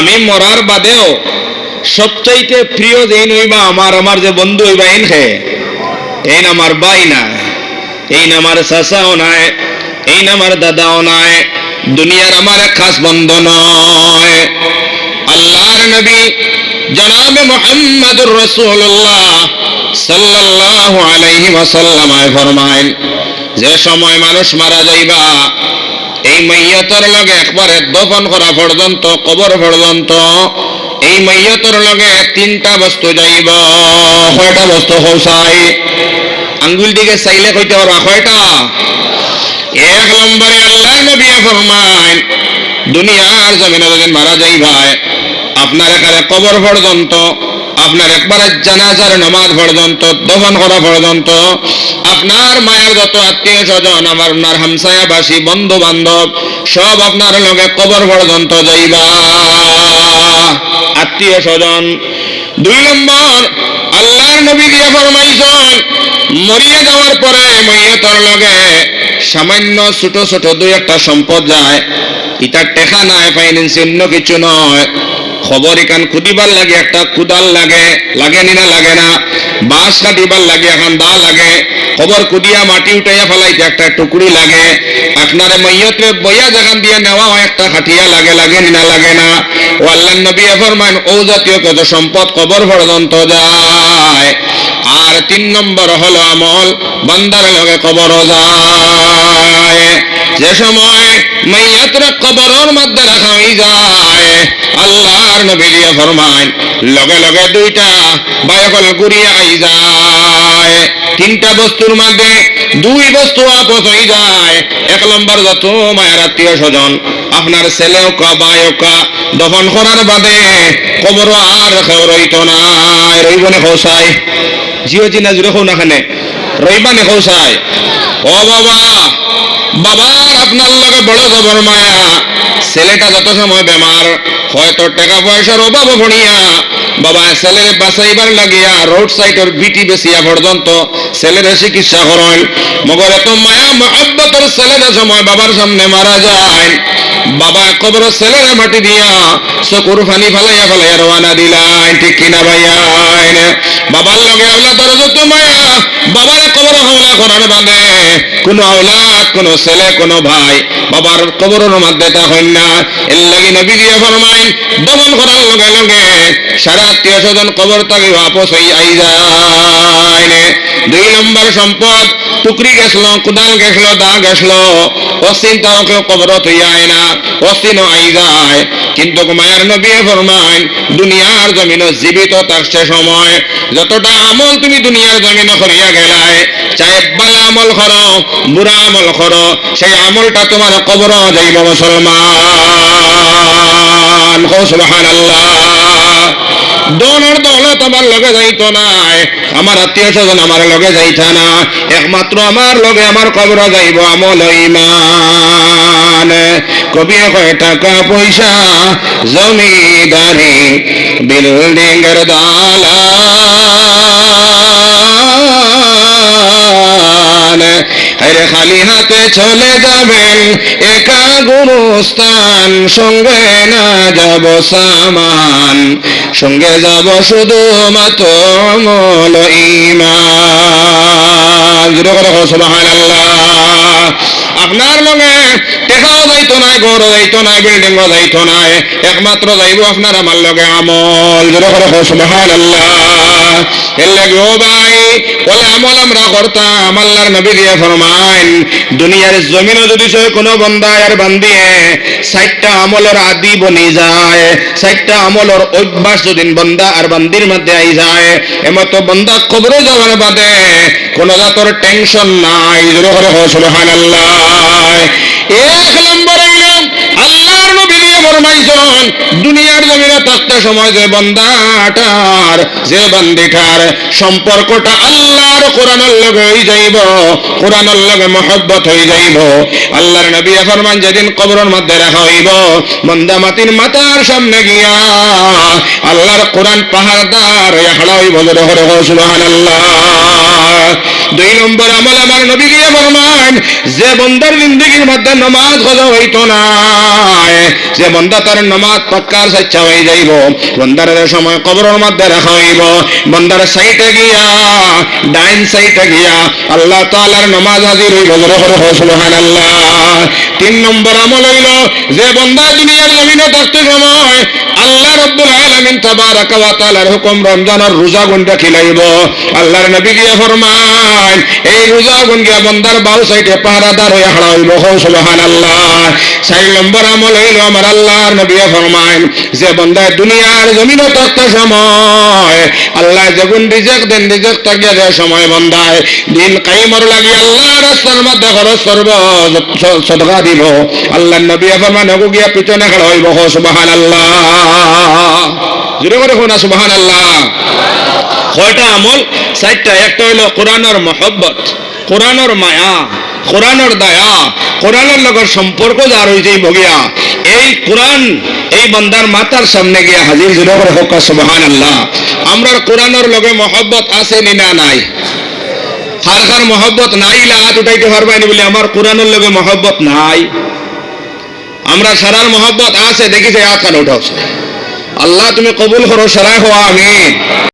আমি মরার বাদেও সবচাইতে প্রিয় যেই নইবা আমার আমার যে বন্ধু হইবা এন হে এই আমার বাই না এই আমার চাচাও নাই এই আমার দাদাও নাই, দুনিয়ার আমার খাস বন্ধু নয়। আল্লাহর নবী জনাবে মোহাম্মদুর রাসূলুল্লাহ সাল্লাল্লাহু আলাইহি ওয়াসাল্লাম ফরমাইন যে সময় মানুষ মারা যাইবা এই মাইয়াতর লগে একবারে দফন করা পর্যন্ত, কবর পর্যন্ত, এই মাইয়াতর লগে তিনটা বস্তু যাইব। কয়টা বস্তু হৌসাই আঙ্গুল দিকে চাইলে কইতে পারবা কয়টা? এক নম্বরে আল্লাহ নবী ফরমান দুনিয়ার জমিনে যদি মারা যাই ভাই আপনার এখানে কবর পর্যন্ত আপনার একবারে জানাজার নামাজ পর্যন্ত, দফন করা পর্যন্ত, আপনার মায়ের যত আত্মীয় স্বজন, আমার আপনার হামসায়াবাসী বন্ধু বান্ধব সব আপনার লগে কবর পর্যন্ত যাইবা। আত্মীয় স্বজন, দুই নম্বর, আল্লাহর নবী দিয়ে ফরমাইছেন, মরিয়া যাওয়ার পরে মরিয়তর লগে সামান্য ছোট ছোট দুই একটা সম্পদ যায়। ইটার টেকা নাই ফাইন্যান্স অন্য কিছু নয়। খবর এখান খুদিবার লাগে, একটা কুদাল লাগে লাগে নি না, লাগে না। বাঁশ কাটিবার লাগে, এখন দা লাগে। খবর কুদিয়া মাটি উঠাইয়া ফেলাইতে একটা টুকরি লাগে। আপনারে মৈয়তে বইয়া যেখান দিয়ে নেওয়া হয়, একটা খাটিয়া লাগে লাগে না লাগে না। ও আল্লাহ নবী ফরমান ও জাতীয় কত সম্পদ কবর পর্যন্ত যায়। আর তিন নম্বর হলো আমল, বান্দার লগে কবর যায়। যে সময় মাইয়াতরে কবরের মধ্যে রাখা হয়ে যায়, আল্লাহর নবী দিয়ে ফরমান লগে লগে দুইটা বায়কল ঘুরিয়ে আই যায়। তিনটা বস্তুর মধ্যে দুই বস্তু আপস হয়ে যায়। এক নম্বর যত মায়ের আত্মীয় স্বজন, আপনার ছেলেও কা বায়ও কা দফন করার বাদে কবর আর কেউ রইত নাই রইবনে খোসাই জিও জিনা জুড়ে খো না খানে, রইবানে খোসাই ও বাবা বাবার আপনার লগে বড় জবর মায়া। ছেলেটা যত সময় বেমার, হয়তো টাকা পয়সার অভাব ভরিয়া বাবা, ছেলের লাগিয়া রোড সাইডের বিটি বেসিয়া পর্যন্ত ছেলের চিকিৎসা করেন মগর এত মায়া মহাব্বতের ছেলের সময় বাবার সামনে মারা যায়। বাবা কবর ছেলের মাটি দিয়া চকুর ফানি ফালাইয়া ফালাইয়া রওনা দিলাইন। ঠিক কিনা ভাইয়াইন বাবার লগে আওলাদর যত মায়া, বাবার কবর হামলা করার বাদে কোন আওলাদ, কোন ছেলে, কোন ভাই, বাবার কবরের মধ্যে তখন না। এর লাগি নবী দিয়ে ফরমাইন, দমন করার লগে লগে সারা আত্মীয় স্বজন কবর তাকে আপস হই আই যায়। দুই নম্বর সম্পদ, টুকরি গেছিল কুদাল গেছিল দা গেছিল অসিন তারকে কবরত হইয়া আয় না অসিন আই যায়। কিন্তু মায়ের নবী ফরমাইন, দুনিয়ার জমিন জীবিত থাকছে সময়। যতটা আমল তুমি দুনিয়ার জমিন করিয়া গেলায় চাই বালা আমল করো, বুড়া আমল করো, সেই আমলটা তোমার কবর যাইব মুসলমান সুবহান আল্লাহ দনের দৌলত লগে যাইতো নাই আমার আত্মীয় স্বজন আমার লগে যাইতা না, একমাত্র আমার লগে আমার কবর যাইব আমল ইমান কবি কয় টাকা পয়সা, জমিদারি বিল্ডিং এর আরে খালি হাতে চলে যাবেন, একা গুরুস্থান, সঙ্গে না যাব সামান। সঙ্গে যাব শুধু মাত্র মল ইমান আপনার লগে টেকাও যাইতো নাই গড় যাইতো নাই বিল্ডিং যাইতো নাই, একমাত্র যাইব আপনার আমার লগে আমল। সুবহানাল্লাহ। এর লাগে দুনিয়ার যদি সে আর আমলের আদি বনি যায় আমলের অভ্যাস যদি বন্দা আর বান্দির মধ্যে আই যায় বন্দা কবরে যাওয়ার বাদে কোনো জাতর টেনশন নাই সুবহানাল্লাহ। এক নম্বর আল্লাহর নবী দিয়ে ফরমাইছেন দুনিয়ার জমিনে থাকতে সময় যে বন্দাটার, যে বান্দিটার সম্পর্কটা আল্লাহর কোরআনের লগে হয়ে যাইব, কোরআনের লগে মহব্বত হয়ে যাইব। আল্লাহর নবী ফরমান যেদিন কবরের মধ্যে রাখা হইব বন্দা মাতির সামনে গিয়া আল্লাহর কোরআন পাহাড়দার হাড়া হইব সুবহানাল্লাহ। দুই নম্বর আমল আমার নবী গিয়ে ফরমান, যে বন্দার জিন্দগির মধ্যে নমাজ হজা হইতো না যে বন্দা তার নমাজ পাক্কার সাচ্চা হয়ে যাইব বন্দারের সময় কবরের মধ্যে রাখা হইব, বন্দার সাইটে গিয়া, ডাইন সাইটে গিয়া আল্লাহ তাআলার নমাজ হাজির হইব, জোরে করে হো সুবহানাল্লাহ। তিন নম্বর আমল হইল, যে বন্দা দুনিয়ার জমিনে থাকতে সময় আল্লাহ রব্বুল আলামিন তাবারাকা ওয়া হুকুম রমজানের রোজা গুনটা খিলাইব। আল্লাহর নবী গিয়ে ফরমান এই রোজা গুন গিয়া বন্দার বাউ সাইডে পাহারাদার হয়ে হাড়া হইব হো সুবহানাল্লাহ। চার নম্বর আমল হইল আমার নবী যে বন্দায় দুনিয়ার সময়। আল্লাহ যেগুন রিজেক দেন, রিজেক দেয় সময় বন্দায় দিন কাইমর লাগি আল্লাহ রাস্তার মধ্যে খরচ করব সদকা দিব। আল্লাহ নবী ফরমান হগু গিয়া পিছনে খাড়া হইব হো সুবহানাল্লাহ। জোরে করে শোনা সুবহানাল্লাহ। ছয়টা আমল চারটা একটা হইল কোরআনের মহব্বত, কোরআনের মায়া, কোরআনের দয়া, কোরআনের লগর সম্পর্ক যার হয়েছে ভগিয়া এই কোরআন এই বান্দার মাতার সামনে গিয়া হাজির জুড়ে করে হোক সুবহান আল্লাহ আমরা কোরআনের লগে মহব্বত আছে নি না নাই? হার হার মহব্বত নাই লা হাত উঠাইতে পারবানি বলে আমার কোরআনের লগে মহব্বত নাই। আমরা সারার মহব্বত আছে, দেখিছে, হাত খান উঠাওছে। আল্লাহ তুমি কবুল করো, সারাই হওয়া আমিন।